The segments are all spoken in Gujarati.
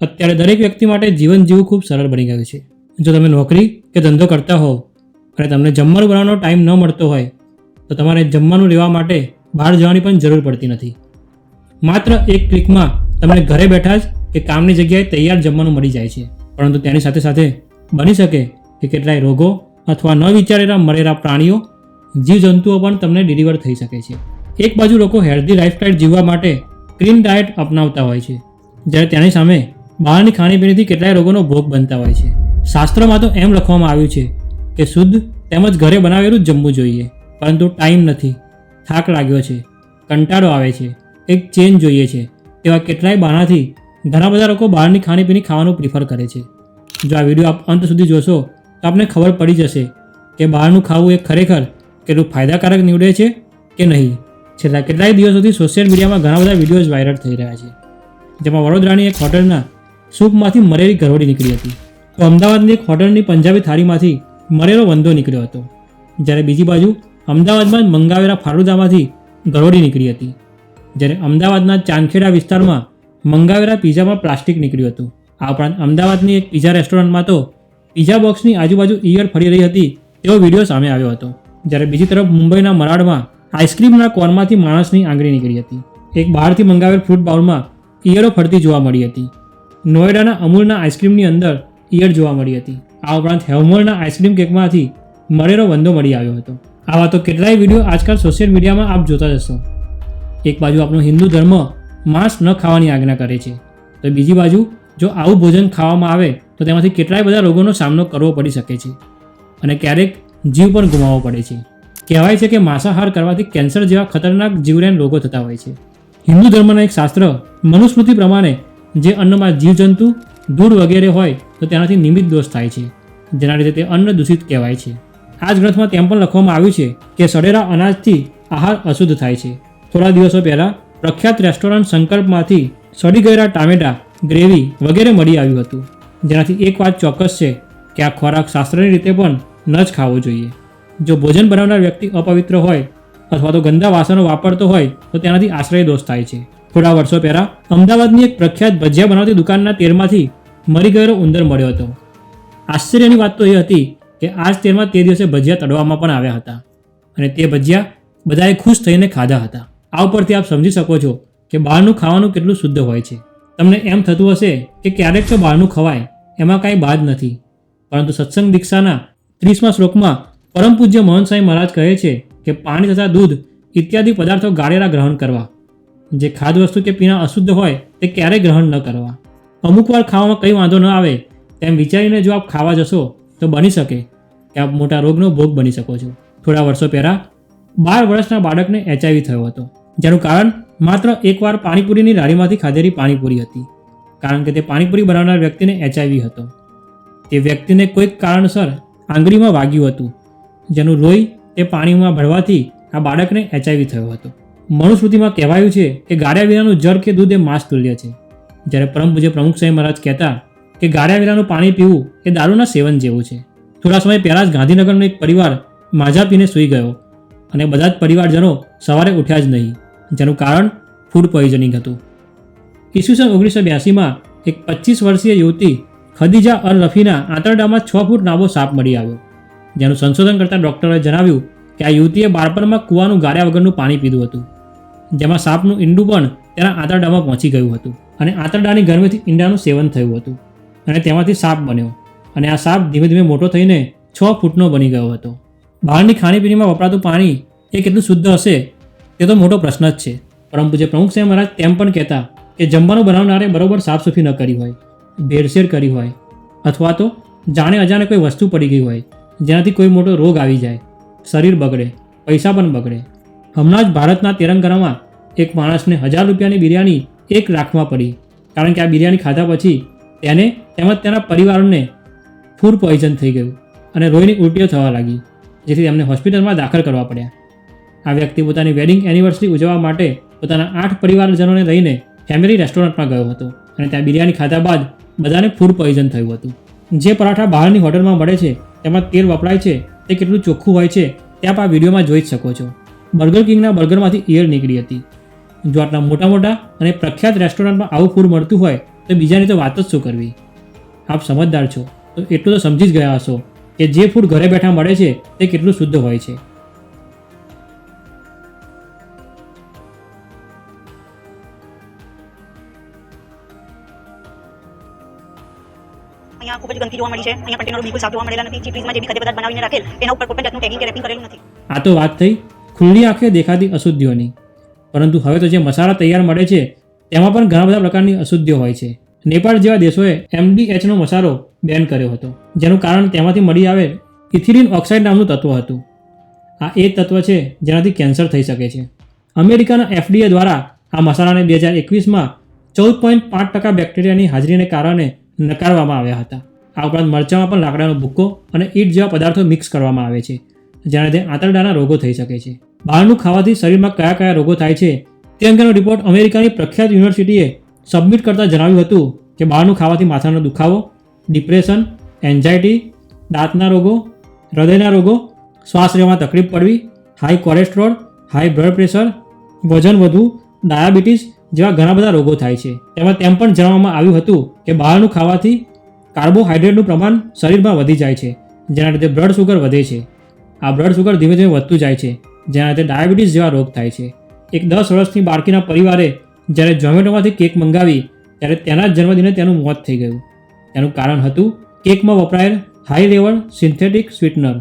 અત્યારે દરેક વ્યક્તિ માટે જીવન જીવવું ખૂબ સરળ બની ગયું છે. જો તમે નોકરી કે ધંધો કરતા હોવ અને તમને જમવાનું બનાવવાનો ટાઈમ ન મળતો હોય, તો તમારે જમવાનું લેવા માટે બહાર જવાની પણ જરૂર પડતી નથી. માત્ર એક ક્લિકમાં તમને ઘરે બેઠા જ કે કામની જગ્યાએ તૈયાર જમવાનું મળી જાય છે. પરંતુ તેની સાથે સાથે બની શકે કે કેટલાય રોગો અથવા ન વિચારેલા મળેલા પ્રાણીઓ, જીવજંતુઓ પણ તમને ડિલિવર થઈ શકે છે. એક બાજુ લોકો હેલ્ધી લાઇફસ્ટાઇલ જીવવા માટે ક્લીન ડાયટ અપનાવતા હોય છે. જ્યારે તેની સામે બહારની ખાણીપીણીથી કેટલાય રોગોનો ભોગ બનતા હોય છે. શાસ્ત્રમાં તો એમ લખવામાં આવ્યું છે કે શુદ્ધ તેમજ ઘરે બનાવેલું જ જમવું જોઈએ, પરંતુ ટાઈમ નથી. થાક લાગ્યો છે. કંટાળો આવે છે. એક ચેન્જ જોઈએ છે. તેવા કેટલાય બહાનાથી ઘણા બધા લોકો બહારની ખાણીપીણી ખાવાનું પ્રિફર કરે છે. જો આ વીડિયો આપ અંત સુધી જોશો, તો આપને ખબર પડી જશે કે બહારનું ખાવું એ ખરેખર કેટલું ફાયદાકારક નીવડે છે કે નહીં. છેલ્લા કેટલાય દિવસોથી સોશિયલ મીડિયામાં ઘણા બધા વિડીયોઝ વાયરલ થઈ રહ્યા છે. જેમાં વડોદરાની એક હોટલના સૂપમાંથી મરેલી ગરોળી નીકળી હતી. તો અમદાવાદની એક હોટલની પંજાબી થાળીમાંથી મરેલો વંદો નીકળ્યો હતો. જ્યારે બીજી બાજુ અમદાવાદમાં મંગાવેલા ફાલુદામાંથી ગરોળી નીકળી હતી. જ્યારે અમદાવાદના ચાંદખેડા વિસ્તારમાં મંગાવેલા પીઝામાં પ્લાસ્ટિક નીકળ્યું હતું. આ ઉપરાંત અમદાવાદની એક પીઝા રેસ્ટોરન્ટમાં તો પીઝા બોક્સની આજુબાજુ ઈયર ફરી રહી હતી તેવો વીડિયો સામે આવ્યો હતો. જ્યારે બીજી તરફ મુંબઈના મરાડમાં આઈસ્ક્રીમના કોર્નમાંથી માણસની આંગળી નીકળી હતી. એક બહારથી મંગાવેલ ફ્રૂટ બાઉલમાં ઈયરો ફરતી જોવા મળી હતી. નોએડાના અમૂલના આઈસ્ક્રીમની અંદર ઈયળ જોવા મળી હતી. આ ઉપરાંત હેવમોરના આઈસ્ક્રીમ કેકમાંથી મળેલો વંદો મળી આવ્યો હતો. આવા તો કેટલાય વીડિયો આજકાલ સોશિયલ મીડિયામાં આપ જોતા જશો એક બાજુ આપણો હિન્દુ ધર્મ માંસ ન ખાવાની આજ્ઞા કરે છે. તો બીજી બાજુ જો આવું ભોજન ખાવામાં આવે તો તેમાંથી કેટલાય બધા રોગોનો સામનો કરવો પડી શકે છે અને ક્યારેક જીવ પણ ગુમાવવો પડે છે. કહેવાય છે કે માંસાહાર કરવાથી કેન્સર જેવા ખતરનાક જીવલેણ રોગો થતા હોય છે. હિન્દુ ધર્મના એક શાસ્ત્ર મનુસ્મૃતિ પ્રમાણે જે અન્નમાં જીવજંતુ ધૂળ વગેરે હોય તો તેનાથી નિમિત્ત દોષ થાય છે, જેના લીધે તે અન્ન દૂષિત કહેવાય છે. આ જ ગ્રંથમાં તેમ પણ લખવામાં આવ્યું છે કે સડેલા અનાજથી આહાર અશુદ્ધ થાય છે. થોડા દિવસો પહેલાં પ્રખ્યાત રેસ્ટોરન્ટ સંકલ્પમાંથી સડી ગયેલા ટામેટા, ગ્રેવી વગેરે મળી આવ્યું હતું. જેનાથી એક વાત ચોક્કસ છે કે આ ખોરાક શાસ્ત્રની રીતે પણ ન જ ખાવો જોઈએ. જો ભોજન બનાવનાર વ્યક્તિ અપવિત્ર હોય અથવા તો ગંદા વાસણો વાપરતો હોય તો તેનાથી આશ્રય દોષ થાય છે. થોડા વર્ષો પહેલાં અમદાવાદની એક પ્રખ્યાત ભજીયા બનાવતી દુકાનના તેરમાંથી મરી ગયેલો ઉંદર મળ્યો હતો. આશ્ચર્યની વાત તો એ હતી કે આ જ તેરમાં તે દિવસે ભજીયા તળવામાં પણ આવ્યા હતા અને તે ભજીયા બધાએ ખુશ થઈને ખાધા હતા. આ ઉપરથી આપ સમજી શકો છો કે બહારનું ખાવાનું કેટલું શુદ્ધ હોય છે. તમને એમ થતું હશે કે ક્યારેક તો બહારનું ખવાય, એમાં કાંઈ બાદ નથી. પરંતુ સત્સંગ દીક્ષાના ત્રીસમા શ્લોકમાં પરમ પૂજ્ય મોહન મહારાજ કહે છે કે પાણી તથા દૂધ ઇત્યાદિ પદાર્થો ગાળેલા ગ્રહણ કરવા. જે ખાદ્ય વસ્તુ કે પીણા અશુદ્ધ હોય તે ક્યારેય ગ્રહણ ન કરવા. અમુક વાર ખાવામાં કંઈ વાંધો ન આવે તેમ વિચારીને જો આપ ખાવા જશો તો બની શકે કે આપ મોટા રોગનો ભોગ બની શકો છો. થોડા વર્ષો પહેલાં બાર વર્ષના બાળકને એચઆઈવી થયો હતો. જેનું કારણ માત્ર એકવાર પાણીપુરીની લારીમાંથી ખાધેલી પાણીપુરી હતી. કારણ કે તે પાણીપુરી બનાવનાર વ્યક્તિને એચઆઈવી હતો. તે વ્યક્તિને કોઈક કારણસર આંગળીમાં વાગ્યું હતું. જેનું લોહી તે પાણીમાં ભળવાથી આ બાળકને એચઆઈવી થયો હતો. મનુસ્મૃતિમાં કહેવાયું છે કે ગાળ્યા વિનાનું જળ કે દૂધ એ માસ તુલ્ય છે. જ્યારે પરમ પૂજ્ય પ્રમુખ સાહેબ મહારાજ કહેતા કે ગાળ્યા વિનાનું પાણી પીવું એ દારૂના સેવન જેવું છે. થોડા સમય પહેલાં જ ગાંધીનગરનો એક પરિવાર માઝા પીને સૂઈ ગયો અને બધા જ પરિવારજનો સવારે ઉઠ્યા જ નહીં, જેનું કારણ ફૂડ પોઈઝનિંગ હતું. ઈસવીસન ઓગણીસો બ્યાસીમાં એક પચીસ વર્ષીય યુવતી ખદીજા અલ રફીના આંતરડામાં છ ફૂટ લાંબો સાપ મળી આવ્યો. જેનું સંશોધન કરતા ડૉક્ટરે જણાવ્યું કે આ યુવતીએ બાળપણમાં કૂવાનું ગાળ્યા વગરનું પાણી પીધું હતું. જેમાં સાપનું ઈંડું પણ તેના આંતરડામાં પહોંચી ગયું હતું અને આંતરડાની ગરમીથી ઈંડાનું સેવન થયું હતું અને તેમાંથી સાપ બન્યો. અને આ સાપ ધીમે ધીમે મોટો થઈને છ ફૂટનો બની ગયો હતો. બહારની ખાણીપીણીમાં વપરાતું પાણી એ કેટલું શુદ્ધ હશે તે તો મોટો પ્રશ્ન જ છે. પરમ પૂજ્ય પ્રમુખ સાહેબ મહારાજ તેમ પણ કહેતા કે જમવાનું બનાવનારે બરોબર સાફ સફાઈ ન કરી હોય, ભેળસેળ કરી હોય, અથવા તો જાણે અજાણે કોઈ વસ્તુ પડી ગઈ હોય, જેનાથી કોઈ મોટો રોગ આવી જાય, શરીર બગડે, પૈસા પણ બગડે હમણાં જ ભારતના તેલંગાણામાં એક માણસને હજાર રૂપિયાની બિરયાની એક લાખમાં પડી. કારણ કે આ બિરયાની ખાધા પછી તેને તેમજ તેના પરિવારને ફૂડ પોઈઝન થઈ ગયું અને લોહીની ઉલટીઓ થવા લાગી, જેથી તેમને હોસ્પિટલમાં દાખલ કરવા પડ્યા. આ વ્યક્તિ પોતાની વેડિંગ એનિવર્સરી ઉજવવા માટે પોતાના આઠ પરિવારજનોને લઈને ફેમિલી રેસ્ટોરન્ટમાં ગયો હતો અને ત્યાં બિરયાની ખાધા બાદ બધાને ફૂડ પોઈઝન થયું હતું. જે પરાઠા બહારની હોટલમાં મળે છે, તેમાં તેલ વપરાય છે, તે કેટલું ચોખ્ખું હોય છે, તે આપ આ વિડીયોમાં જોઈ જ શકો છો. બર્ગર કિંગના બર્ગરમાંથી એર નીકળી હતી. જો આટલા મોટા મોટા અને પ્રખ્યાત રેસ્ટોરન્ટમાં આવું ફૂડ મળતું હોય તો બીજાની તો વાત જ શું કરવી? આપ સમજદાર છો. તો એટલું તો સમજી જ ગયા હશો કે જે ફૂડ ઘરે બેઠા મળે છે તે કેટલું શુદ્ધ હોય છે. અહીંયા ખૂબ જ ગંદકી જોવા મળી છે. અહીંયા કન્ટેનરો બિલકુલ સાફ જોવા મળેલા નથી. જે જે બી ખાદ્ય પદાર્થ બનાવીને રાખેલ એના ઉપર કોઈ પણ જાતનું ટેગિંગ કે રેપિંગ કરેલું નથી. આ તો વાત થઈ. ખુલ્લી આંખે દેખાતી અશુદ્ધિઓની. પરંતુ હવે તો જે મસાલા તૈયાર મળે છે, તેમાં પણ ઘણા બધા પ્રકારની અશુદ્ધિઓ હોય છે. નેપાળ જેવા દેશોએ એમડીએચનો મસાલો બેન કર્યો હતો, જેનું કારણ તેમાંથી મળી આવે ઇથિલિન ઓક્સાઇડ નામનું તત્વ હતું. આ એ તત્વ છે જેનાથી કેન્સર થઈ શકે છે. અમેરિકાના એફડીએ દ્વારા આ મસાલાને બે હજાર એકવીસમાં ચૌદ પોઈન્ટ પાંચ ટકા બેક્ટેરિયાની હાજરીને કારણે નકારવામાં આવ્યા હતા. આ ઉપરાંત મરચામાં પણ લાકડાનો ભૂક્કો અને ઈટ જેવા પદાર્થો મિક્સ કરવામાં આવે છે. જેનાથી આંતરડાના રોગો થઈ શકે છે. બહારનું ખાવાથી શરીરમાં કયા કયા રોગો થાય છે તે અંગેનો રિપોર્ટ અમેરિકાની પ્રખ્યાત યુનિવર્સિટીએ સબમિટ કરતાં જણાવ્યું હતું કે બહારનું ખાવાથી માથાનો દુખાવો, ડિપ્રેશન, એન્ઝાયટી, દાંતના રોગો, હૃદયના રોગો, શ્વાસ લેવામાં તકલીફ પડવી, high cholesterol, high blood pressure, વજન વધવું, ડાયાબિટીસ જેવા ઘણા બધા રોગો થાય છે. તેમાં તેમ પણ જણાવવામાં આવ્યું હતું કે બહારનું ખાવાથી કાર્બોહાઈડ્રેટનું પ્રમાણ શરીરમાં વધી જાય છે, જેના લીધે બ્લડ સુગર વધે છે. આ બ્લડ સુગર ધીમે ધીમે વધતું જાય છે, જેના લીધે ડાયાબિટીસ જેવા રોગ થાય છે. એક દસ વર્ષની બાળકીના પરિવારે જ્યારે ઝોમેટોમાંથી કેક મંગાવી, ત્યારે તેના જ જન્મદિને તેનું મોત થઈ ગયું. તેનું કારણ હતું કેકમાં વપરાયેલ હાઈ લેવલ સિન્થેટિક સ્વીટનર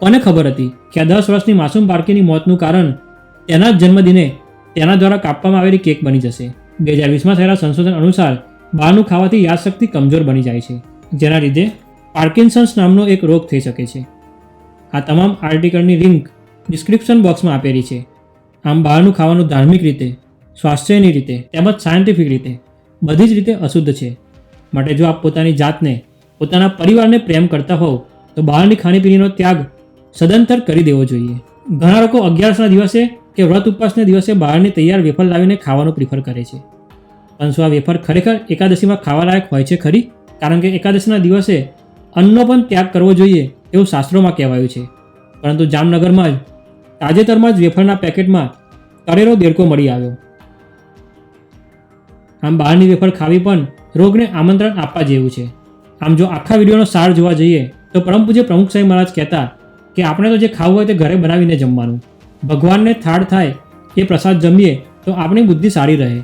કોને ખબર હતી કે આ દસ વર્ષની માસૂમ બાળકીની મોતનું કારણ તેના જ જન્મદિને તેના દ્વારા કાપવામાં આવેલી કેક બની જશે? બે હજાર વીસમાં થયેલા સંશોધન અનુસાર બહારનું ખાવાથી યાદશક્તિ કમજોર બની જાય છે, જેના લીધે પાર્કિન્સન્સ નામનો એક રોગ થઈ શકે છે. આ તમામ આર્ટિકલની લિંક ડિસ્ક્રિપ્શન બોક્સમાં આપેલી છે. આમ બહારનું ખાવાનું ધાર્મિક રીતે, સ્વાસ્થ્યની રીતે તેમજ સાયન્ટિફિક રીતે બધી જ રીતે અશુદ્ધ છે. માટે જો આપ પોતાની જાતને, પોતાના પરિવારને પ્રેમ કરતા હોવ, તો બહારની ખાણીપીણીનો ત્યાગ સદંતર કરી દેવો જોઈએ. ઘણા લોકો અગિયારસના દિવસે કે વ્રત ઉપવાસના દિવસે બહારની તૈયાર વેફર લાવીને ખાવાનું પ્રિફર કરે છે. આ વેફર ખરેખર એકાદશીમાં ખાવાલાયક હોય છે ખરી? કારણ કે એકાદશીના દિવસે અન્નનો પણ ત્યાગ કરવો જોઈએ એવું શાસ્ત્રોમાં કહેવાયું છે. પરંતુ જામનગરમાં જ, તાજેતરમાં જ વેફરના પેકેટમાં તળેલો દેડકો મળી આવ્યો. આમ બહારની વેફર ખાવી પણ રોગને આમંત્રણ આપવા જેવું છે. આમ જો આખા વિડીયોનો સાર જોવા જઈએ, તો પરમ પૂજ્ય પ્રમુખ સાહેબ મહારાજ કહેતા કે આપણે તો જે ખાવું હોય તે ઘરે બનાવીને જમવાનું. ભગવાનને થાળ થાય, એ પ્રસાદ જમીએ, તો આપણી બુદ્ધિ સારી રહે.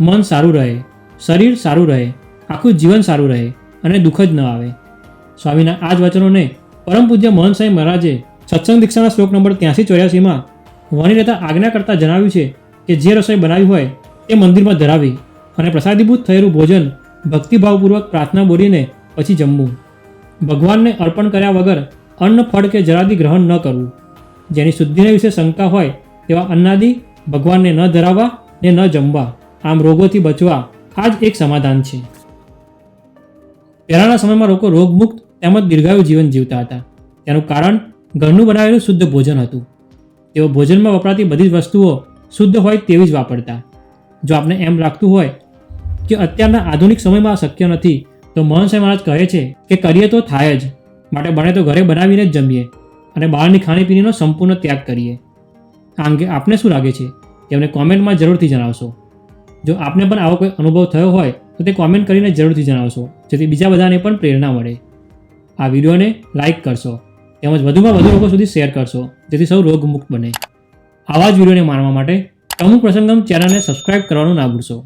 મન સારું રહે, શરીર સારું રહે, આખું જીવન સારું રહે અને દુઃખ જ ન આવે. સ્વામીના આ જ વચનોને પરમ પૂજ્ય મોહન સાહેબ મહારાજે સત્સંગ દીક્ષાના શ્લોક નંબર ત્યાંસી ચોર્યાસીમાં વણી રહેતા આજ્ઞા કરતાં જણાવ્યું છે કે જે રસોઈ બનાવી હોય તે મંદિરમાં ધરાવી અને પ્રસાદીભૂત થયેલું ભોજન ભક્તિભાવપૂર્વક પ્રાર્થના બોલીને પછી જમવું. ભગવાનને અર્પણ કર્યા વગર અન્ન, ફળ કે જરાદી ગ્રહણ ન કરવું. જેની શુદ્ધિને વિશે શંકા હોય તેવા અન્નાદી ભગવાનને ન ધરાવવા ને ન જમવા. આમ રોગોથી બચવા આ જ એક સમાધાન છે. પહેલાંના સમયમાં લોકો રોગમુક્ત તેમજ દીર્ઘાયુ જીવન જીવતા હતા. તેનું કારણ ઘરનું બનાવેલું શુદ્ધ ભોજન હતું. તેઓ ભોજનમાં વપરાતી બધી જ વસ્તુઓ શુદ્ધ હોય તેવી જ વાપરતા. જો આપને એમ લાગતું હોય કે અત્યારના આધુનિક સમયમાં શક્ય નથી, તો મોહન સાહેબ મહારાજ કહે છે કે કરીએ તો થાય જ. માટે બને તો ઘરે બનાવીને જ જમીએ અને બહારની ખાણીપીણીનો સંપૂર્ણ ત્યાગ કરીએ. આ અંગે આપને શું લાગે છે? તેમને કોમેન્ટમાં જરૂરથી જણાવશો. જો આપને પણ આવો કોઈ અનુભવ થયો હોય, તો તે કોમેન્ટ કરીને જરૂરથી જણાવશો, જેથી બીજા બધાને પણ પ્રેરણા મળે. આ વિડીયોને લાઇક કરશો, તેમજ વધુમાં વધુ લોકો સુધી શેર કરશો, જેથી સૌ રોગમુક્ત બને. આવા જ વિડીયોને માણવા માટે અમુક પ્રસંગમ ચેનલને સબસ્ક્રાઇબ કરવાનું ના ભૂલશો.